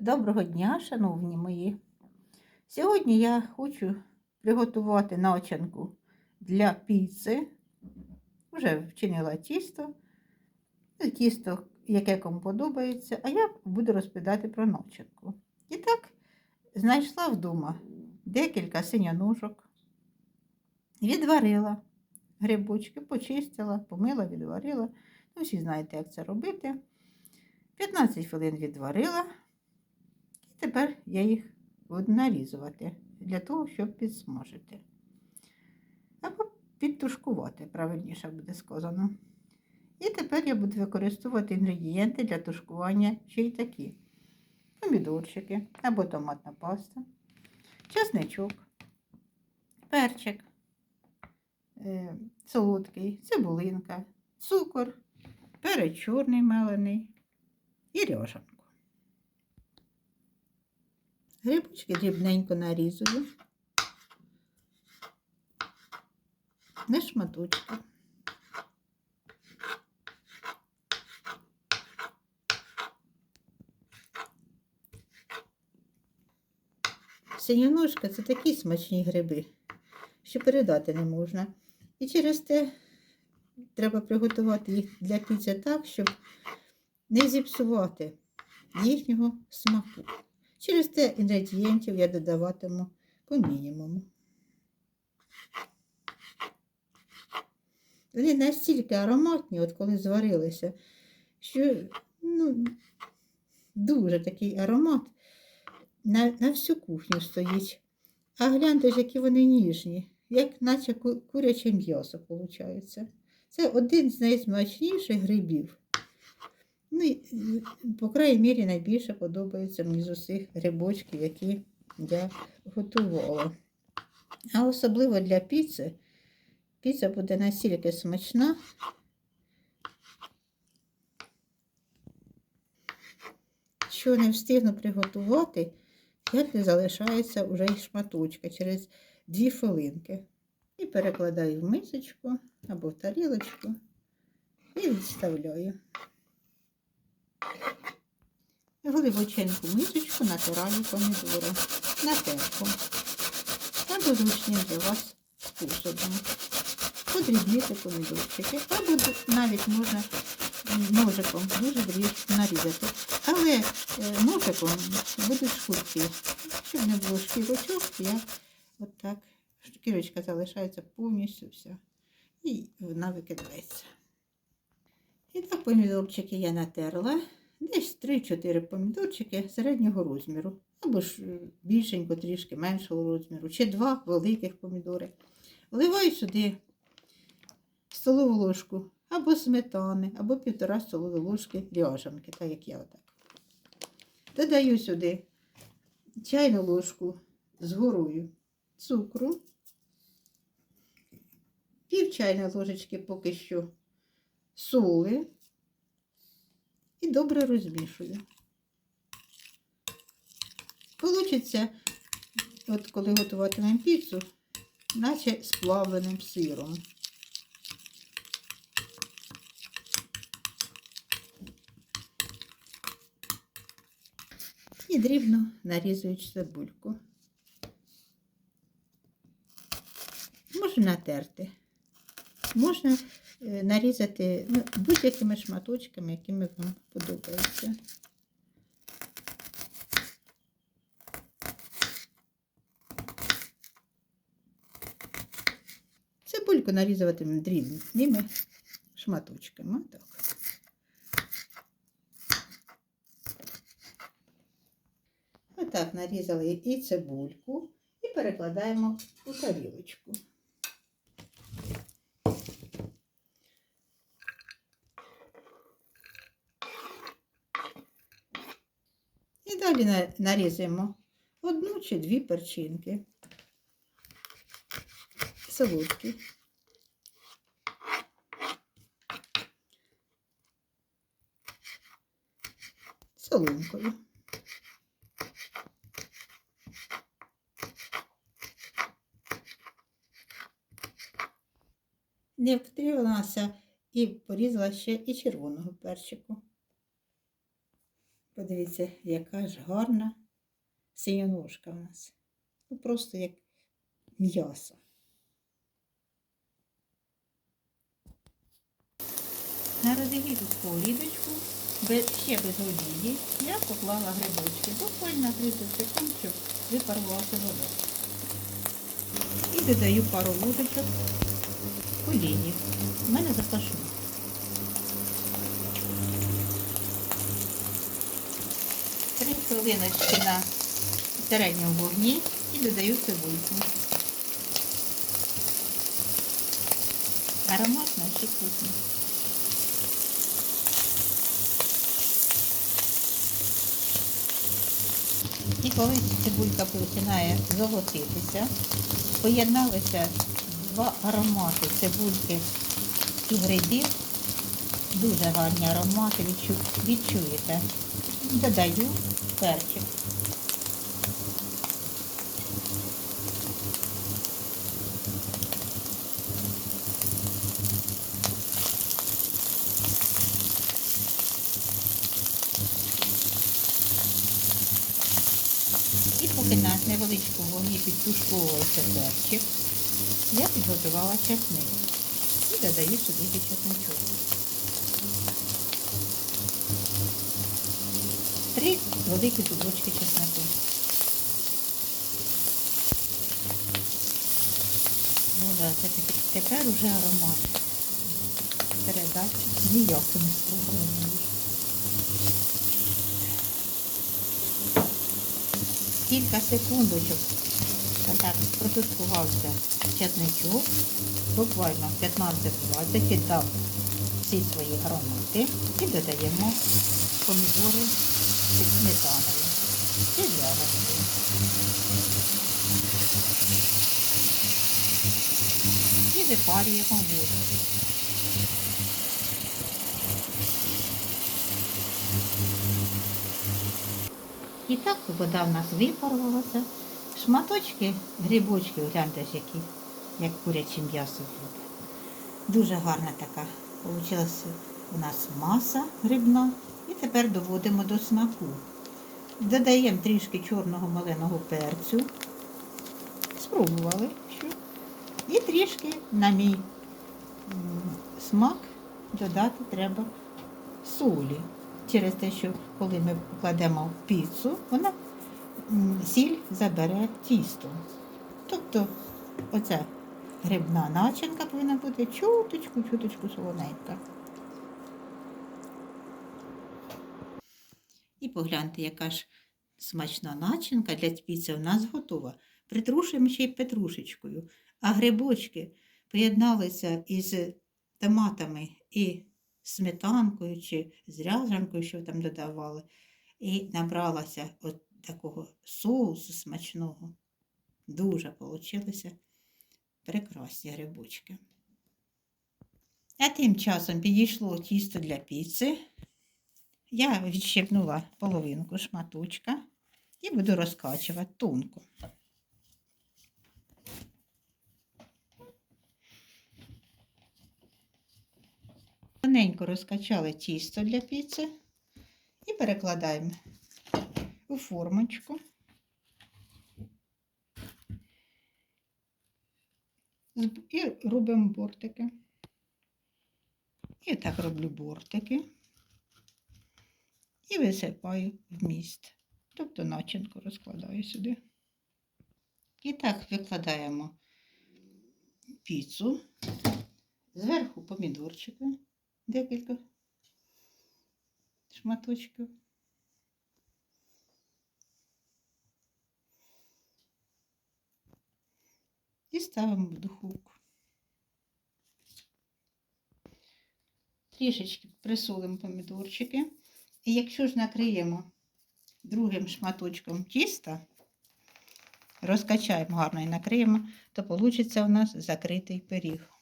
Доброго дня, шановні мої. Сьогодні я хочу приготувати начинку для піци. Вже вчинила тісто. Тісто, яке кому подобається, а я буду розповідати про начинку. І так, знайшла вдома декілька синяножок, відварила грибочки, почистила, помила, відварила. Ну, всі знаєте, як це робити. 15 хвилин відварила. Тепер я їх буду нарізувати для того, щоб підсмажити. Або підтушкувати, правильніше буде сказано. І тепер я буду використовувати інгредієнти для тушкування ще й такі: помідорчики або томатна паста, чесничок, перчик, е, солодкий, цибулинка, цукор, перець чорний мелений і ряжанку. Грибочки дрібненько нарізую. На шматочки. Синьоножка це такі смачні гриби, що передати не можна. І через те треба приготувати їх для піци так, щоб не зіпсувати їхнього смаку. Через те інгредієнтів я додаватиму по мінімуму. Вони настільки ароматні, от коли зварилися, що ну, дуже такий аромат на, на всю кухню стоїть. А гляньте ж, які вони ніжні, як наче куряче м'ясо виходить. Це один з найсмачніших грибів. Ну, по крайній мірі, найбільше подобається мені з усіх грибочків, які я готувала. А особливо для піци. Піца буде настільки смачна. Що не встигну приготувати, як не залишається вже шматочка через 2 хвилинки. І перекладаю в мисочку або в тарілочку і відставляю. В глибоченьку мисочку натираю помідори на терку. Або зручним для вас способом. Подрібнити помідорчики, або навіть можна ножиком дуже дріб нарізати. Але е, ножиком будуть шкурки. Щоб не було шкірочок, я отак, шкірочка залишається повністю вся. І вона викидається. І так помідорчики я натерла. Десь 3-4 помідорчики середнього розміру. Або ж е, більшенько, трішки меншого розміру, чи два великих помідори. Вливаю сюди столову ложку або сметани, або півтора столові ложки ряжанки, так як я отак. Додаю сюди чайну ложку з горою цукру, пів чайної ложечки поки що соли і добре розмішую. Получиться, от коли готуватимемо піцу, наче з плавленим сиром. І дрібно нарізую цибульку. Можна натерти. Можна нарізати ну, будь-якими шматочками, якими вам подобається. Цибульку нарізуватимемо дрібними шматочками. Так. Отак нарізали і цибульку і перекладаємо у тарілочку. Далі на- нарізаємо одну чи дві перчинки. Солодкі. Соломкою. Не втрималася і порізала ще і червоного перчику. Подивіться, яка ж гарна синьоножка у нас. Ну, просто як м'ясо. На розігріту без, ще без олії, я поклала грибочки. Буквально 30 секунд, щоб випарувався вода. І додаю пару ложечок олії. У мене запашно. Хвилиночки на середньому вогні і додаю цибульку. Ароматно і вкусно. І коли цибулька починає золотитися, поєдналися два аромати цибульки і грибів. Дуже гарні аромати відчу- відчуєте. Додаю перчик. І поки на невеличкому вогні підтушковувався перчик, я підготувала чесник і додаю сюди чесничок. Три великі зубочки чеснику. Ну да, це тепер- уже аромат. Передачі ніякими можу. Кілька секундочок отак протушкувався чесничок, буквально 15-20 віддав всі свої аромати і додаємо помідори із сметаною і в'язаною. І випарюємо воду. І так вода в нас випарувалася. Шматочки, грибочки, гляньте ж які, як куряче м'ясо буде. Дуже гарна така. Получилася у нас маса грибна. І тепер доводимо до смаку. Додаємо трішки чорного маленого перцю. Спробували, що. І трішки на мій смак додати треба солі. Через те, що коли ми покладемо в піцу, вона сіль забере тісто. Тобто оця грибна начинка повинна бути чуточку, чуточку солоненька. Погляньте, яка ж смачна начинка для піци у нас готова. Притрушуємо ще й петрушечкою. А грибочки поєдналися із томатами і сметанкою чи з що там додавали, і набралася от такого соусу смачного. Дуже получилися прекрасні грибочки. А тим часом підійшло тісто для піци. Я відщипнула половинку шматочка і буду розкачувати тонко. Тоненько розкачали тісто для піци і перекладаємо у формочку. І робимо бортики. І так роблю бортики і висипаю в міст. Тобто начинку розкладаю сюди. І так викладаємо піцу, зверху помідорчики, декілька шматочків. І ставимо в духовку. Трішечки присолимо помідорчики. І якщо ж накриємо другим шматочком тіста, розкачаємо гарно і накриємо, то вийде у нас закритий пиріг.